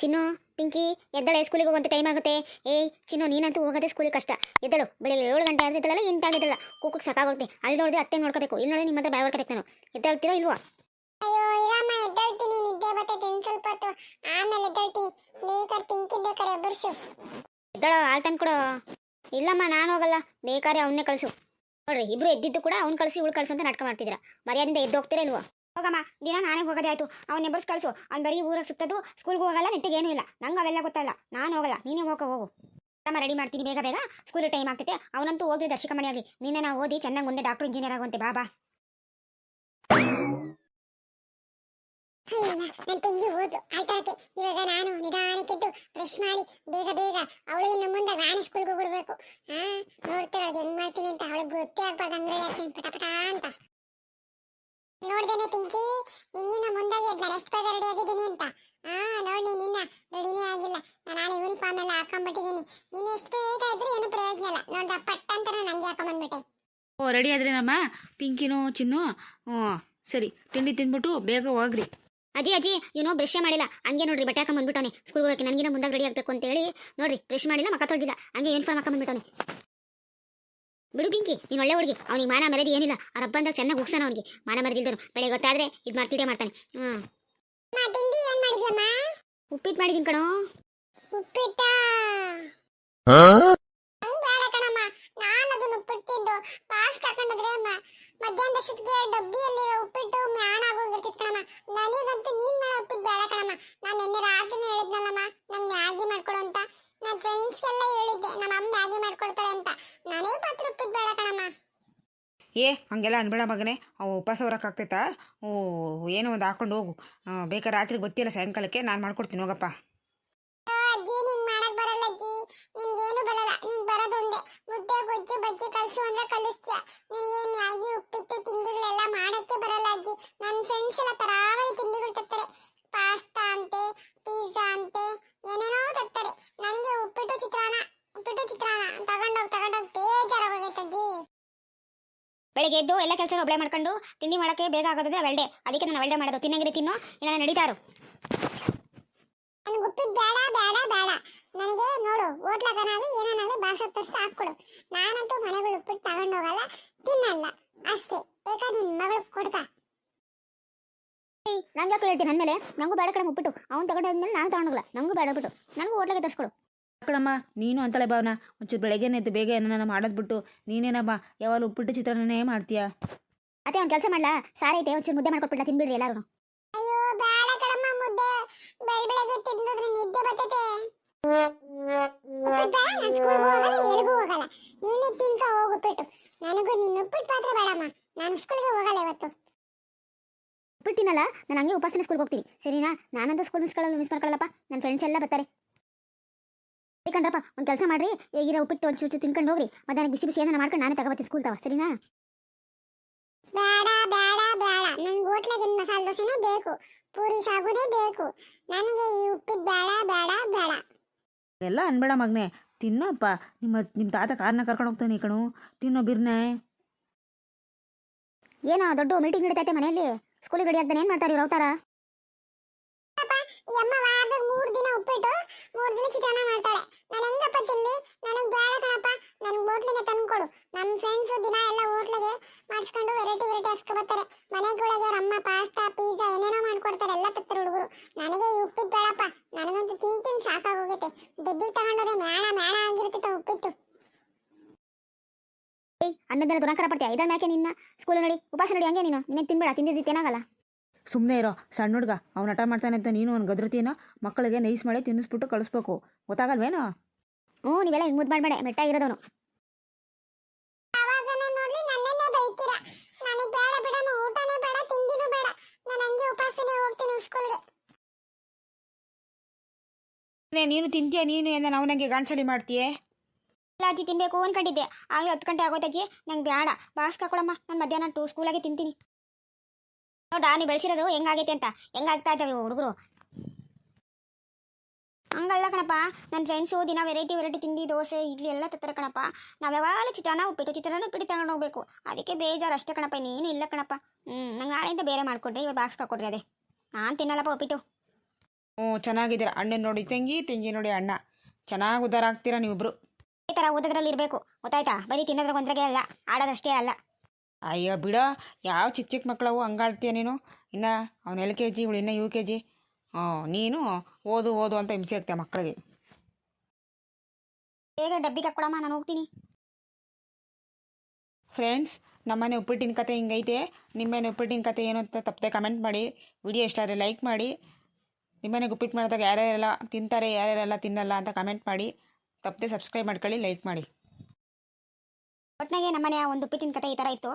ಚಿನ್ನು ಪಿಂಕಿ ಎದ್ದಳೆ ಸ್ಕೂಲಿಗೆ ಹೋಗುವಂತ ಟೈಮ್ ಆಗುತ್ತೆ. ಏಯ್ ಚಿನ್ನು ನೀನಂತೂ ಹೋಗೋದೇ ಸ್ಕೂಲಿಗೆ ಕಷ್ಟ. ಎದ್ದಳು ಬೆಳಿಗ್ಗೆ ಏಳು ಗಂಟೆ ಆದ್ರೆ ಇದ್ದಲ್ಲ ಎಂಟಾಗಿದ್ದಲ್ಲ ಕೂಕಕ್ಕೆ ಸಾಕಾಗುತ್ತೆ ಅಲ್ಲಿ ನೋಡಿದ್ರೆ ಅತ್ತೆ ನೋಡ್ಕೋಬೇಕು. ಇಲ್ಲಿ ನೋಡಿ ನಿಮ್ಮ ಹತ್ರ ಬಾಯ್ ಹೊಡ್ಕೋಬೇಕು ನಾನು. ಎದ್ದೇಳ್ತೀರೋ ಇಲ್ವಾ? ಅಯ್ಯೋ ಇರಮ್ಮ ಎದ್ದಳ್ತೀನಿ. ನಿದ್ದೆ ಬರ್ತೈತೆ ಸ್ವಲ್ಪ ಹೊತ್ತು. ಆಮೇಲೆ ಎದ್ದೇಳ್ತೀನಿ. ಬೇಕಾದ್ರೆ ಪಿಂಕಿ ಬೇಕಾದ್ರೆ ಎಬ್ಬರ್ಸು. ಎದ್ದಳು ಆಲ್ ಟೈಮ್ ಕೊಡು. ಇಲ್ಲಮ್ಮ ನಾನು ಹೋಗಲ್ಲ. ಬೇಕಾದ್ರೆ ಅವನ್ನೇ ಕಳಿಸು. ನೋಡ್ರಿ ಇಬ್ರು ಎದ್ದಿದ್ದು ಕೂಡ ಅವ್ನು ಕಳಿಸಿ ಉಳ್ ಕಳಿಸು ಅಂತ ನಾಟಕ ಮಾಡ್ತಿದ್ದೀರಾ. ಮರ್ಯಾದಿಂದ ಎದ್ದು ಹೋಗ್ತೀರಾ ಇಲ್ವಾ? ಹೋಗಮ್ಮ, ದಿನ ನಾನೇ ಹೋಗೋದೇ ಆಯ್ತು. ಅವ್ನ ನೆಬರ್ಸ್ ಕಳಿಸು. ಅವ್ನು ಬರೀ ಊರಾಗ ಸುತ್ತದು ಸ್ಕೂಲ್ಗೆ ಹೋಗಲ್ಲ, ನೆಟ್ಟಿಗೆ ಏನೂ ಇಲ್ಲ. ನಂಗೆ ಅವೆಲ್ಲ ಗೊತ್ತಲ್ಲ. ನಾನು ಹೋಗಲ್ಲ. ನೀನೇ ಹೋಗೋ, ಹೋಗು. ಅಮ್ಮ ರೆಡಿ ಮಾಡ್ತೀನಿ. ಬೇಗ ಬೇಗ. ಸ್ಕೂಲ್ ಟೈಮ್ ಆಗ್ತೈತೆ. ಅವನಂತೂ ಓದಿ ದರ್ಶಕ ಆಗಲಿ ನಿನ್ನೆ ನಾವು ಓದಿ ಚೆನ್ನಾಗಿ ಮುಂದೆ ಡಾಕ್ಟರ್ ಇಂಜಿನಿಯರ್ ಆಗುವಂತೆ. ಬಾಬಾ ನನ್ನ ತಂಗಿ ಓದು. ಆಯ್ತಾಕೆ ಇವಾಗ ನಾನು ನಿಧಾನಕ್ಕೆದ್ದು ಬ್ರಷ್ ಮಾಡಿ ಬೇಗ ಬೇಗ ಅವಳಿಗೆ ನಮ್ಮ ಮುಂದೆ ನಾನು ಸ್ಕೂಲ್ಗೆ ಹೋಗ್ಬಿಡ್ಬೇಕು. ಹಾ ನೋಡ್ತಾಳೆ ಅದು ಹೆಂಗ್ ಮಾಡ್ತೀನಿ ಅಂತ. ಅವಳಿಗೆ ಗೊತ್ತೇ ಆಗ್ಬಾರ್ದು ಅಂದ್ರೆ ಪಟ ಪಟ ನೋಡ್ದೇನೆ ಪಿಂಕಿ? ನಿನ್ನಿನ ಮುಂದಾಗಿ ನಾನು ಎಷ್ಟು ಬೇಗ ರೆಡಿ ಆಗಿದ್ದೀನಿ ಅಂತ. ಹಾ ನೋಡಿ ನಿನ್ನ. ರೆಡಿನೇ ಆಗಿಲ್ಲ. ನಾನು ನಾಳೆ ಯೂನಿಫಾರ್ಮ್ ಎಲ್ಲ ಹಾಕೊಂಡ್ಬಿಟ್ಟಿದ್ದೀನಿ. ನೀನು ಎಷ್ಟು ಬೇಗ ಇದ್ರೆ ಏನು ಪ್ರಯೋಜನ ಇಲ್ಲ. ನೋಡ್ದ ಪಟ್ಟ ಅಂತ ನಾನು ಹಂಗೆ ಹಾಕೊಂಡ್ಬಂದ್ಬಿಟ್ಟೆ. ಓ ರೆಡಿ ಆದ್ರೆ ನಮ್ಮ? ಪಿಂಕಿನೂ ಚಿನ್ನು? ಹ್ಞೂ ಸರಿ. ತಿಂಡಿ ತಿಂದ್ಬಿಟ್ಟು ಬೇಗ ಹೋಗ್ರಿ. ಅಜ್ಜಿ ಅಜ್ಜಿ ಇವನು ಬ್ರಷ್ ಮಾಡಿಲ್ಲ. ಹಂಗೆ ನೋಡ್ರಿ ಬಟ್ಟೆ ಹಾಕೊಂಡ್ ಬಂದ್ಬಿಟ್ಟವನೆ ಸ್ಕೂಲ್ ಹೋಗಕ್ಕೆ ನನಗಿನ ಮುಂದಾಗ ರೆಡಿ ಆಗಬೇಕು ಅಂತ ಹೇಳಿ ನೋಡ್ರಿ ಬ್ರಷ್ ಮಾಡಿಲ್ಲ ಮಕ್ಕ ತೊಳ್ದಿಲ್ಲ. ಹಂಗೆ ಯೂನಿಫಾರ್ಮ್ ಹಾಕೊಂಡ್ ಬಂದ್ಬಿಟ್ಟವನೆ ಬಿಡು ಪಿಂಕಿ ನೀನು ಒಳ್ಳೆ ಹುಡುಗಿ. ಅವ್ನಿಗೆ ಮಾನ ಮರ್ಯಾದೆ ಏನಿಲ್ಲ. ಆ ರಬ್ಬಂದಾಗ ಚೆನ್ನಾಗಿ ಉಗ್ಸನ ಅವ್ನಿಗೆ. ಮಾನ ಮರೆದಿಲ್ದನು ಬೆಳೆ ಗೊತ್ತಾದ್ರೆ ಇದು ಮಾಡ್ತೀಡೇ ಮಾಡ್ತಾನೆ. ಹ್ಞೂ ಅಮ್ಮ ತಿಂಡಿ ಏನ್ ಮಾಡಿದ್ಯಮ್ಮ? ಉಪ್ಪಿಟ್ಟು ಮಾಡಿದೀನಿ ಕಣೋ. ಉಪ್ಪಿಟ್ಟ? ಹಂಗ್ ಬೇಡ ಕಣಮ್ಮ. ನಾನು ಅದನ್ನ ಉಪ್ಪಿಟ್ಟು ತಿಂದು ಪಾಸ್ ತಗೊಂಡಿದ್ರೆ ಮಧ್ಯಾಹ್ನದ ಸುತ್ತಿಗೆ ಡಬ್ಬಿಯಲ್ಲಿ ಉಪ್ಪಿಟ್ಟು ಮ್ಯಾನ್ ಆಗೋಗಿರ್ತಿತ್ತು ಕಣಮ್ಮ. ನನಗಂತೂ ನೀನ್ ಮಾಡೋ ಉಪ್ಪಿಟ್ಟು ಬೇಡ ಕಣಮ್ಮ. ನಾನು ನಿನ್ನೆ ರಾತ್ರಿನೇ ಹೇಳಿದ್ನಲ್ಲಮ್ಮ ನಂಗೆ ಮ್ಯಾಗಿ ಮಾಡ್ಕೊಡು ಅಂತ ನನ್ನ ಫ್ರೆಂಡ್ಸ್ಗೆಲ್ಲ ಹೇಳಿದ್ದೆ ನಮ್ಮ ಅಮ್ಮ ಮ್ಯಾಗಿ ಮಾಡ್ಕೊಡ್ತಾಳೆ ಅಂತ ನಾನೇ ಪಾತ್ರ ಉಪ್ಪಿಟ್ಟು ಬೇಡ ಕಣಮ್ಮ ಏ, ಹಂಗೆಲ್ಲ ಅನ್ಬೇಡ ಮಗನೇ. ಅವು ಉಪವಾಸ ಹೊರಕ್ಕಾಗ್ತೈತಾ ಓ, ಏನೋ ಒಂದು ಹಾಕೊಂಡು ಹೋಗು. ಬೇಕಾ ಬೇಕಾದ್ರೆ ರಾತ್ರಿ ಗೊತ್ತಿಲ್ಲ ಸಾಯಂಕಾಲಕ್ಕೆ, ನಾನು ಮಾಡ್ಕೊಡ್ತೀನಿ, ಹೋಗಪ್ಪ. ಪಾಸ್ತಾ ಅಂತೆ ತರ್ತಾರೆ. ನನಗೆ ಉಪ್ಪಿಟ್ಟು ಚಿತ್ರಾನ್ನ ಉಪ್ಪಿಟ್ಟು ಚಿತ್ರಾನ್ನ. ತಗೊಂಡೋಗಿ ತಗೊಂಡೋಗಿ ಬೇಜಾರಾಗೋಗೈತೆ ಅಜ್ಜಿ. ಬೆಳಗ್ಗೆ ಎದ್ದು ಎಲ್ಲ ಕೆಲಸ ಒಬ್ಬಳೆ ಮಾಡ್ಕೊಂಡು ತಿಂಡಿ ಮಾಡೋಕ್ಕೆ ಬೇಗ ಆಗೋದ್ರೆ ವೆಲ್ಡೆ ಅದಕ್ಕೆ ನಾನು ವೆಲ್ಡೆ ಮಾಡೋದು. ತಿನ್ನಂಗಿರಿ ತಿನ್ನು ಇಲ್ಲ ನಡೀತಾರು ನನಗೆ ಉಪ್ಪಿಟ್ಟು ಬೇಡ ಬೇಡ ಬೇಡ. ನನಗೆ ನೋಡು ಹೋಟ್ಲಗನಾಗಲಿ ಏನಾಗಲಿ ಬಾಸ ತರ್ಸಿ ಹಾಕ್ಕೊಡು. ನಾನಂತೂ ಮನೆಗಳು ಉಪ್ಪಿಟ್ಟು ತಗೊಂಡೋಗಲ್ಲ ತಿನ್ನಲ್ಲ. ಅಷ್ಟೇ. ಬೇಕಾ ನಿನ್ನ ಮಗಳು ಕೊಡ್ತಾ? ನಂಗೆ ಹೇಳ್ತೀನಿ ನನ್ನ ಮೇಲೆ? ನಂಗೂ ಬೇಡ ಕಡೆ ಉಪ್ಪಿಟ್ಟು. ಅವ್ನು ತಗೊಂಡಾದ್ಮೇಲೆ ನಾನು ತಗೊಂಡೋಗಲ್ಲ ನಂಗೂ ಬೇಡ ಬಿಟ್ಟು ನನಗೂ ಹೋಟ್ಲಿಗೆ ತರಿಸ್ಕೊಡು. ಕಣಮ್ಮ ನೀನು ಅಂತಳೆ ಭಾವನ. ಒಂಚೂರು ಬೆಳಗ್ಗೆನೇ ಎದ್ದು ಬೇಗ ಏನಾನ ಮಾಡೋದು ಬಿಟ್ಟು ನೀನೇನಮ್ಮ ಯಾವಾಗಲೂ ಉಪ್ಪಿಟ್ಟು ಚಿತ್ರಾನ್ನನೇ ಮಾಡ್ತೀಯಾ? ಅದೇ ಒಂದು ಕೆಲಸ ಮಾಡ್ಲಾ? ಸಾರಿ ಐತೆ ಒಂಚೂರು ಮುದ್ದೆ ಮಾಡ್ಕೊಟ್ಬಿಡ್ಲಾ ತಿನ್ಬಿಡ್ರಿ ಎಲ್ಲರೂ ಅಯ್ಯೋ ಬೇಡ ಕಡಮ್ಮ ಮುದ್ದೆ. ಬೆಳ ಬೆಳಗ್ಗೆ ತಿಂದಿದ್ರೆ ನಿದ್ದೆ ಬರ್ತೈತೆ. ಉಪ್ಪಿಟ್ಟು ಬೇಡ ನಾನು ಸ್ಕೂಲ್ಗೂ ಹೋಗಲ್ಲ ಎಲ್ಗೂ ಹೋಗಲ್ಲ. ನೀನೇ ತಿನ್ಕ ಹೋಗು ಉಪ್ಪಿಟ್ಟು. ನನಗೂ ನಿನ್ನ ಉಪ್ಪಿಟ್ಟು ಪಾತ್ರೆ ಬೇಡಮ್ಮ. ನಾನು ಸ್ಕೂಲ್ಗೆ ಹೋಗಲ್ಲ ಇವತ್ತು. ಉಪ್ಪಿಟ್ಟಿನಲ್ಲ ನಾನು ಹಂಗೆ ಉಪಾಸನೆ ಸ್ಕೂಲ್ಗೆ ಹೋಗ್ತೀನಿ. ಸರಿನಾ? ನಾನಂತೂ ಸ್ಕೂಲ್ ಮಿಸ್ ಮಿಸ್ ಮಾಡ್ಕೊಳ್ಳಲ್ಲಪ್ಪ ನನ್ನ ಫ್ರೆಂಡ್ಸ್ ಎಲ್ಲ ಬರ್ತಾರೆ. ಬೇಕಂದ್ರಪ್ಪ ಒಂದು ಕೆಲಸ ಮಾಡ್ರಿ. ಈಗಿರೋ ಉಪ್ಪಿಟ್ಟು ಒಂದು ಚೂಚು ತಿನ್ಕೊಂಡು ಹೋಗ್ರಿ. ಮಧ್ಯಾಹ್ನ ಬಿಸಿ ಬಿಸಿ ಏನಾರ ಮಾಡ್ಕೊಂಡು ನಾನೇ ತಗೋಬತ್ತೀನಿ ಸ್ಕೂಲ್ ತವ ಸರಿನಾ? ಬೇಡ ಬೇಡ ಬೇಡ. ನನಗೆ ಹೋಟ್ಲಾಗಿನ ಮಸಾಲೆ ದೋಸೆನೇ ಬೇಕು. ಪೂರಿ ಸಾಗುನೇ ಬೇಕು. ನನಗೆ ಈ ಉಪ್ಪಿಟ್ಟು ಬೇಡ ಬೇಡ ಬೇಡ. ಎಲ್ಲ ಅನ್ಬೇಡ ಮಗನೇ. ತಿನ್ನಪ್ಪ. ನಿಮ್ಮ ನಿಮ್ಮ ತಾತ ಕಾರ್ನ ಕರ್ಕೊಂಡು ಹೋಗ್ತಾನೆ ಕಣು. ತಿನ್ನೋ ಬಿರ್ನೆ. ಏನೋ ದೊಡ್ಡ ಮೀಟಿಂಗ್ ನಡೀತೈತೆ ಮನೆಯಲ್ಲಿ. ಸ್ಕೂಲಿಗೆ ಗಡಿ ಆಗ್ತಾನೆ ಏನು ಮಾಡ್ತಾರೆ ಇವ್ರು ಅವತಾರ? ಈ ಅಮ್ಮ ವಾರದಾಗ ಮೂರ್ ದಿನ ಉಪ್ಪಿಟ್ಟು, ಮೂರ್ ದಿನ ಚಿತ್ರಾನ್ನ ಮಾಡ್ತಾಳೆ. ನಾನು ಹೆಂಗಪ್ಪ ತಿನ್ಲಿ? ನನಗೆ ಬೇಡ ಕಣಪ್ಪ. ನನಗೆ ಹೋಟ್ಲಿಗೆ ತಂದ್ಕೊಡು. ನಮ್ಮ ಫ್ರೆಂಡ್ಸ್ ದಿನ ಎಲ್ಲ ಹೋಟ್ಲಿಗೆ ಮಾಡಿಸ್ಕೊಂಡು ವೆರೈಟಿ ವೆರೈಟಿ ಹಾಕ್ಸ್ಕೊಬರ್ತಾರೆ ಮನೆಗಳಿಗೆ ಅವ್ರ ಅಮ್ಮ ಪಾಸ್ತಾ ಪಿಜ್ಜಾ ಏನೇನೋ ಮಾಡ್ಕೊಡ್ತಾರೆ. ಎಲ್ಲ ತತ್ತರ ಹುಡುಗರು. ನನಗೆ ಈ ಉಪ್ಪಿಟ್ಟು ಬೇಡಪ್ಪ. ನನಗಂತೂ ತಿನ್ ತಿನ್ ಸಾಕಾಗೋಗುತ್ತೆ ಡೆಬ್ಬಿಗೆ ತಗೊಂಡೋದ್ರೆ ಮ್ಯಾಣ ಮ್ಯಾಣ ಆಗಿರ್ತೈತೆ ಉಪ್ಪಿಟ್ಟು. ಏಯ್, ಅನ್ನದ ದುರಂಕಾರ ಪಡ್ತೀಯ? ಇದನ್ನ ಯಾಕೆ ನಿನ್ನ? ಸ್ಕೂಲ್ ನಡಿ, ಉಪಾಸ ನಡಿ, ಹಂಗೆ ನೀನು. ನಿನ್ನೆ ತಿನ್ಬೇಡ ತಿಂದಿದ್ದು ಏನಾಗಲ್ಲ. ಸುಮ್ಮನೆ ಇರೋ. ಸಣ್ಣ ಹುಡ್ಗ. ಅವ್ನು ಹಠ ಮಾಡ್ತಾನೆ ಅಂತ ನೀನು ಅವ್ನು ಗದ್ರತೀನ ಮಕ್ಕಳಿಗೆ ನೈಸ್ ಮಾಡಿ ತಿನ್ನಿಸ್ಬಿಟ್ಟು ಕಳಿಸ್ಬೇಕು. ಗೊತ್ತಾಗಲ್ವೇನೋ? ಹ್ಞೂ ನೀವೆಲ್ಲ ಹಿಂಗೆ ಮುದ್ದು ಮಾಡಬೇಡ. ಮೆಟ್ಟಾಗಿರೋದವನು. ಅವಾಗನೇ ನೋಡ್ಲಿ ನನ್ನೇ ಬೈತೀರಾ. ನನಗೆ ಬೇಡ ಬಿಡಮ್ಮ. ಊಟನೇ ಬೇಡ ತಿಂಡಿನೂ ಬೇಡ. ನಾನು ಹಂಗೆ ಉಪವಾಸನೆ ಹೋಗ್ತೀನಿ ಸ್ಕೂಲ್ಗೆ ನೀನು ತಿಂತೀಯ ನೀನು ಏನ ನನಗೆ ಗಾಂಚಲಿ ಮಾಡ್ತೀಯೇ? ಇಲ್ಲ ಅಜ್ಜಿ ತಿನ್ಬೇಕು ಅನ್ಕೊಂಡಿದ್ದೆ ಆಗಲೇ ಹತ್ತು ಗಂಟೆ ಆಗೋಯ್ತು ಅಜ್ಜಿ. ನಂಗೆ ಬೇಡ ಬಾಸ್ಕ ಕೊಡಮ್ಮ ನಾನು ಮಧ್ಯಾಹ್ನ ಟೂ ಸ್ಕೂಲಾಗೆ ತಿಂತೀನಿ. ನೋಡಾ ನೀವು ಬೆಳೆಸಿರೋದು ಹೆಂಗಾಗೈತೆ ಅಂತ. ಹೆಂಗಾಗ್ತಾ ಇದ್ದಾವೆ ಹುಡುಗರು? ಹಂಗಲ್ಲ ಕಣಪ್ಪ ನನ್ನ ಫ್ರೆಂಡ್ಸು ದಿನ ವೆರೈಟಿ ವೆರೈಟಿ ತಿಂಡಿ ದೋಸೆ ಇಡ್ಲಿ ಎಲ್ಲ ತತ್ತಾರೆ ಕಣಪ್ಪ. ನಾವು ಯಾವಾಗಲೂ ಚಿತ್ರಾನ್ನ ಉಪ್ಪಿಟ್ಟು ಚಿತ್ರಾನ್ನ ಉಪ್ಪಿಟ್ಟು ತಗೊಂಡು ಹೋಗ್ಬೇಕು. ಅದಕ್ಕೆ ಬೇಜಾರು ಅಷ್ಟೇ ಕಣಪ್ಪ ನೀನು ಇಲ್ಲ ಕಣಪ್ಪ. ಹ್ಞೂ ನಂಗೆ ನಾಳೆಯಿಂದ ಬೇರೆ ಮಾಡಿಕೊಡ್ರಿ ಇವಾಗ ಬಾಕ್ಸ್ ಹಾಕೊಡ್ರಿ ಅದೇ. ನಾನು ತಿನ್ನಲ್ಲಪ್ಪ ಉಪ್ಪಿಟ್ಟು. ಹ್ಞೂ ಚೆನ್ನಾಗಿದ್ದೀರ? ಅಣ್ಣನ ನೋಡಿ ತಂಗಿ ತಂಗಿ ನೋಡಿ ಅಣ್ಣ. ಚೆನ್ನಾಗಿ ಉದ್ದಾರ ಆಗ್ತೀರಾ ನೀವಿಬ್ರು? ಈ ಥರ ಓದೋದ್ರಲ್ಲಿ ಇರಬೇಕು. ಗೊತ್ತಾಯ್ತಾ? ಬರೀ ತಿನ್ನೋದ್ರ ಒಂದ್ರಾಗೆ ಅಲ್ಲ ಆಡೋದಷ್ಟೇ ಅಲ್ಲ. ಅಯ್ಯೋ ಬಿಡೋ ಯಾವ ಚಿಕ್ಕ ಚಿಕ್ಕ ಮಕ್ಕಳವು ಹಂಗಾಡ್ತೀಯ ನೀನು? ಇನ್ನು ಅವ್ನು ಎಲ್ ಕೆ ಜಿ ಇವಳು ಇನ್ನು ಯು ಕೆ ಜಿ ನೀನು ಓದು ಓದು ಅಂತ ಹಿಂಸೆ ಆಗ್ತೀಯ ಮಕ್ಕಳಿಗೆ ಬೇಗ ಡಬ್ಬಿ ಕಟ್ಕೊಡಮ್ಮ ನಾನು ಹೋಗ್ತೀನಿ. ಫ್ರೆಂಡ್ಸ್ ನಮ್ಮನೆ ಉಪ್ಪಿಟ್ಟಿನ ಕತೆ ಹಿಂಗೈತೆ. ನಿಮ್ಮನೆ ಉಪ್ಪಿಟ್ಟಿನ ಕತೆ ಏನು ಅಂತ ತಪ್ಪದೆ ಕಮೆಂಟ್ ಮಾಡಿ. ವಿಡಿಯೋ ಇಷ್ಟ ಆದರೆ ಲೈಕ್ ಮಾಡಿ. ನಿಮ್ಮನೆಗೆ ಉಪ್ಪಿಟ್ಟು ಮಾಡಿದಾಗ ಯಾರ್ಯಾರೆಲ್ಲ ತಿಂತಾರೆ ಯಾರ್ಯಾರೆಲ್ಲ ತಿನ್ನಲ್ಲ ಅಂತ ಕಮೆಂಟ್ ಮಾಡಿ. ತಪ್ಪದೆ ಸಬ್ಸ್ಕ್ರೈಬ್ ಮಾಡ್ಕೊಳ್ಳಿ ಲೈಕ್ ಮಾಡಿ. ಒಟ್ಟಿನಾಗೆ ನಮ್ಮನೆಯ ಒಂದು ಉಪ್ಪಿಟ್ಟಿನ ಕತೆ ಈ ಥರ ಇತ್ತು.